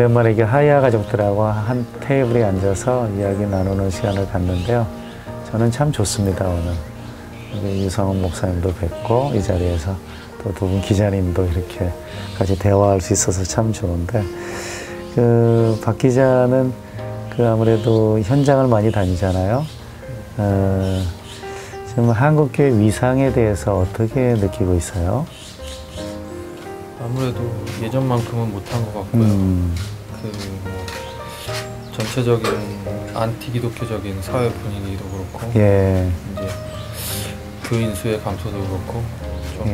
오랜만에 이게 하야 가족들하고 한 테이블에 앉아서 이야기 나누는 시간을 갖는데요. 저는 참 좋습니다, 오늘. 유성훈 목사님도 뵙고 이 자리에서 또 두 분 기자님도 이렇게 같이 대화할 수 있어서 참 좋은데 그 박 기자는 그 아무래도 현장을 많이 다니잖아요. 어, 지금 한국교회 위상에 대해서 어떻게 느끼고 있어요? 아무래도 예전만큼은 못한 것 같고요. 음, 그뭐 전체적인 안티 기독교적인 사회 분위기도 그렇고 예. 이제 교인 수의 감소도 그렇고 좀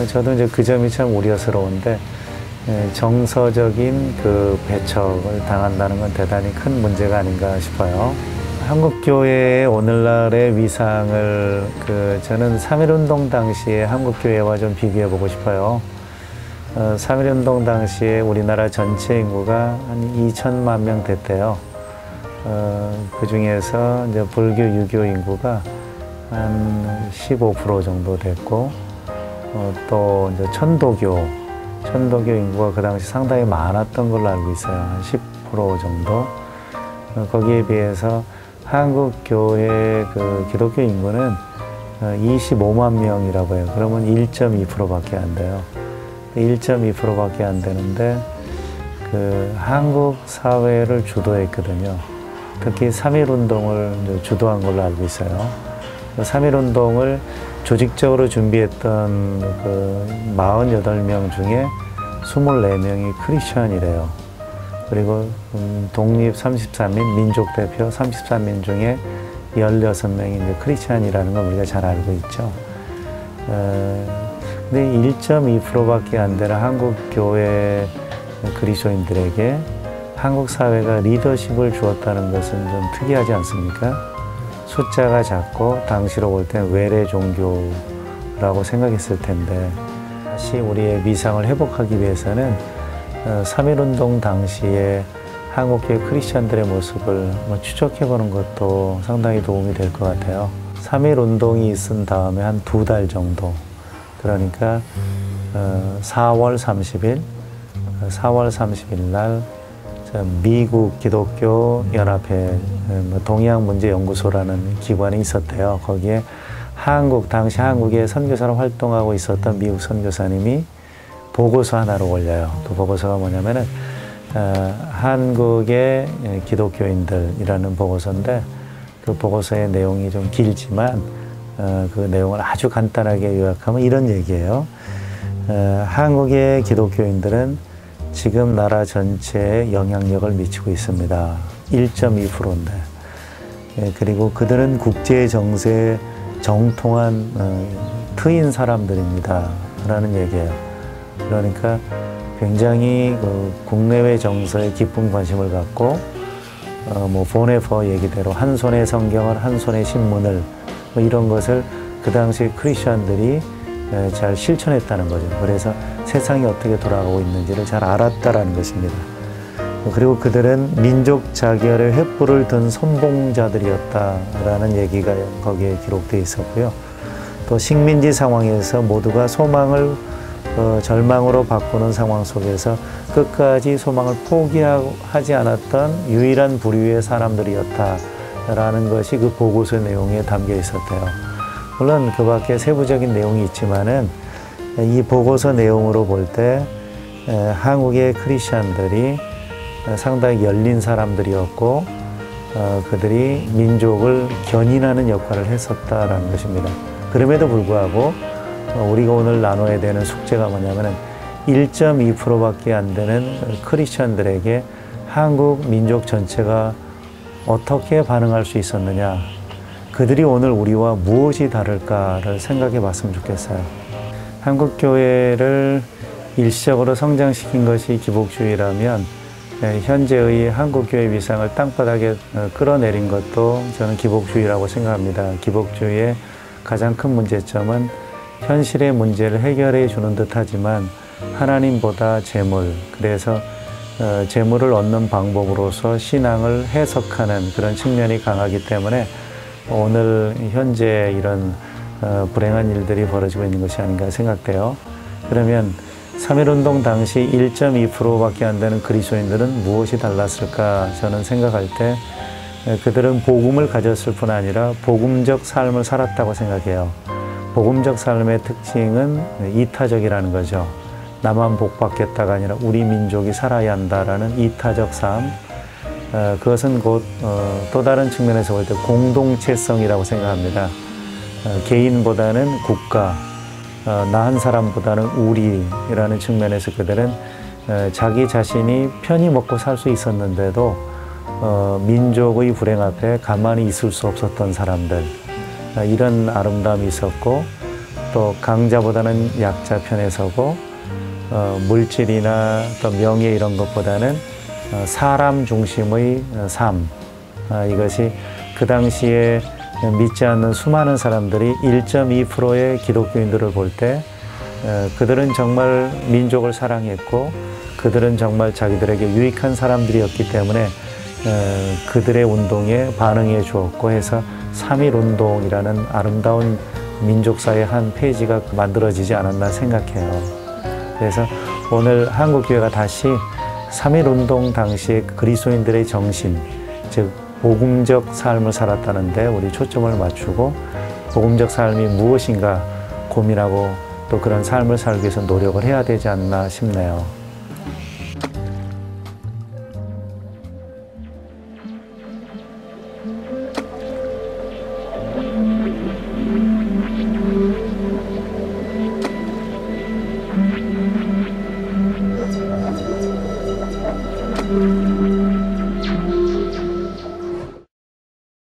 예. 저도 이제 그 점이 참 우려스러운데 예, 정서적인 그 배척을 당한다는 건 대단히 큰 문제가 아닌가 싶어요. 한국 교회의 오늘날의 위상을 그 저는 3.1운동 당시에 한국 교회와 좀 비교해 보고 싶어요. 어, 3.1운동 당시에 우리나라 전체 인구가 한 2천만 명 됐대요. 어, 그 중에서 이제 불교, 유교 인구가 한 15% 정도 됐고, 어, 또 이제 천도교, 천도교 인구가 그 당시 상당히 많았던 걸로 알고 있어요. 한 10% 정도. 어, 거기에 비해서 한국 교회 그 기독교 인구는 어, 25만 명이라고 해요. 그러면 1.2%밖에 안 돼요. 1.2%밖에 안 되는데 그 한국 사회를 주도했거든요. 특히 3.1 운동을 주도한 걸로 알고 있어요. 3.1 운동을 조직적으로 준비했던 그 48명 중에 24명이 크리스천이래요. 그리고 음, 독립 33민, 민족 대표 33민 중에 16명이 이제 크리스천이라는 걸 우리가 잘 알고 있죠. 어, 근데 1.2%밖에 안 되는 한국 교회 그리스도인들에게 한국 사회가 리더십을 주었다는 것은 좀 특이하지 않습니까? 숫자가 작고 당시로 볼때 외래 종교라고 생각했을 텐데 다시 우리의 위상을 회복하기 위해서는 어, 3.1운동 당시에 한국교회 크리스천들의 모습을 뭐 추적해보는 것도 상당히 도움이 될 것 같아요. 3.1운동이 있은 다음에 한 두 달 정도 그러니까 어, 4월 30일, 4월 30일 날저 미국 기독교 연합회 어, 뭐 동양 문제 연구소라는 기관이 있었대요. 거기에 한국 당시 한국에 선교사로 활동하고 있었던 미국 선교사님이 보고서 하나를 올려요. 그 보고서가 뭐냐면은 어, 한국의 기독교인들이라는 보고서인데 그 보고서의 내용이 좀 길지만 어, 그 내용을 아주 간단하게 요약하면 이런 얘기예요. 어, 한국의 기독교인들은 지금 나라 전체에 영향력을 미치고 있습니다. 1.2%인데. 예, 그리고 그들은 국제 정세에 정통한 어, 트인 사람들입니다. 라는 얘기예요. 그러니까 굉장히 그 국내외 정서에 깊은 관심을 갖고 어, 뭐 보네퍼 얘기대로 한 손에 성경을 한 손에 신문을 뭐 이런 것을 그 당시 크리스천들이 에, 잘 실천했다는 거죠. 그래서 세상이 어떻게 돌아가고 있는지를 잘 알았다라는 것입니다. 그리고 그들은 민족 자결의 횃불을 든 선봉자들이었다라는 얘기가 거기에 기록되어 있었고요. 또 식민지 상황에서 모두가 소망을 어, 절망으로 바꾸는 상황 속에서 끝까지 소망을 포기하지 않았던 유일한 부류의 사람들이었다라는 것이 그 보고서 내용에 담겨 있었대요. 물론 그 밖에 세부적인 내용이 있지만은 이 보고서 내용으로 볼 때 한국의 크리스천들이 상당히 열린 사람들이었고 어, 그들이 민족을 견인하는 역할을 했었다라는 것입니다. 그럼에도 불구하고 어, 우리가 오늘 나눠야 되는 숙제가 뭐냐면은 1.2%밖에 안 되는 크리스천들에게 한국 민족 전체가 어떻게 반응할 수 있었느냐. 그들이 오늘 우리와 무엇이 다를까를 생각해 봤으면 좋겠어요. 한국 교회를 일시적으로 성장시킨 것이 기복주의라면 예, 현재의 한국 교회 위상을 땅바닥에 어, 끌어내린 것도 저는 기복주의라고 생각합니다. 기복주의의 가장 큰 문제점은 현실의 문제를 해결해 주는 듯 하지만 하나님보다 재물 그래서 어, 재물을 얻는 방법으로서 신앙을 해석하는 그런 측면이 강하기 때문에 오늘 현재 이런 어, 불행한 일들이 벌어지고 있는 것이 아닌가 생각돼요. 그러면 3.1운동 당시 1.2%밖에 안 되는 그리스도인들은 무엇이 달랐을까 저는 생각할 때 에, 그들은 복음을 가졌을 뿐 아니라 복음적 삶을 살았다고 생각해요. 복음적 삶의 특징은 이타적이라는 거죠. 나만 복 받겠다가 아니라 우리 민족이 살아야 한다라는 이타적 삶. 어, 그것은 곧 어, 또 다른 측면에서 볼 때 공동체성이라고 생각합니다. 어, 개인보다는 국가, 어, 나한 사람보다는 우리라는 측면에서 그들은 어, 자기 자신이 편히 먹고 살 수 있었는데도 어, 민족의 불행 앞에 가만히 있을 수 없었던 사람들 어, 이런 아름다움이 있었고 또 강자보다는 약자 편에 서고 어, 물질이나 또 명예 이런 것보다는 어, 사람 중심의 어, 삶 아, 이것이 그 당시에 믿지 않는 수많은 사람들이 1.2%의 기독교인들을 볼 때 그들은 정말 민족을 사랑했고 그들은 정말 자기들에게 유익한 사람들이었기 때문에 어, 그들의 운동에 반응해 주었고 해서 3.1 운동이라는 아름다운 민족사의 한 페이지가 만들어지지 않았나 생각해요. 그래서 오늘 한국교회가 다시 3.1 운동 당시에 그리스도인들의 정신, 즉 복음적 삶을 살았다는데 우리 초점을 맞추고 복음적 삶이 무엇인가 고민하고 또 그런 삶을 살기 위해서 노력을 해야 되지 않나 싶네요.